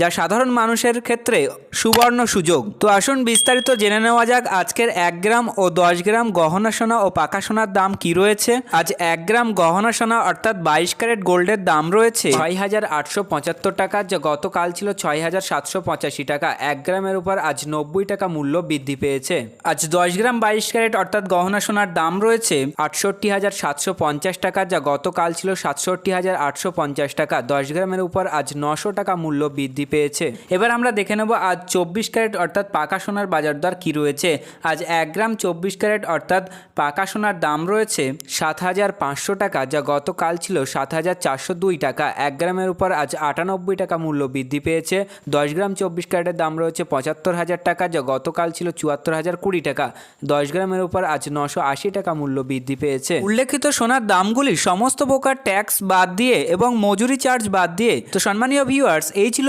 যা সাধারণ মানুষের ক্ষেত্রে সুবর্ণ সুযোগ। তো আসুন বিস্তারিত জেনে নেওয়া যাক আজকের এক গ্রাম ও দশ গ্রাম গহনা সোনা ও পাকা সোনার দাম কি রয়েছে। আজ এক গ্রাম গহনা সোনা অর্থাৎ বাইশ ক্যারেট গোল্ডের দাম রয়েছে। ছয় হাজার আটশো পঁচাত্তর টাকা, যা গতকাল ছিল ছয় হাজার সাতশো পঁচাশি টাকা। এক গ্রামের উপর আজ নব্বই টাকা মূল্য বৃদ্ধি পেয়েছে। আজ দশ গ্রাম বাইশ ক্যারেট অর্থাৎ গহনা সোনার দাম রয়েছে আটষট্টি হাজার সাতশো পঞ্চাশ টাকা, যা গতকাল ছিল সাতষট্টি হাজার আটশো পঞ্চাশ টাকা। দশ গ্রামের উপর আজ নশো টাকা মূল্য বৃদ্ধি পেয়েছে। এবার আমরা দেখে নেব আজ চব্বিশ ক্যারেট অর্থাৎ পাকা সোনার বাজার দর কী রয়েছে। আজ এক গ্রাম চব্বিশ ক্যারেট অর্থাৎ পাকা সোনার দাম রয়েছে সাত হাজার পাঁচশো টাকা, যা গতকাল ছিল সাত হাজার চারশো দুই টাকা। এক গ্রামের উপর আজ আটানব্বই টাকা মূল্য বৃদ্ধি পেয়েছে। দশ গ্রাম চব্বিশ ক্যারেটের দাম রয়েছে পঁচাত্তর হাজার টাকা, যা গতকাল ছিল চুয়াত্তর হাজার কুড়ি টাকা। দশ গ্রামের উপর আজ নশো আশি টাকা মূল্য বৃদ্ধি পেয়েছে। উল্লেখিত সোনার দামগুলি সমস্ত প্রকার ট্যাক্স বাদ দিয়ে এবং মজুরি চার্জ বাদ দিয়ে। তো সম্মানীয় ভিউয়ার্স, এই ছিল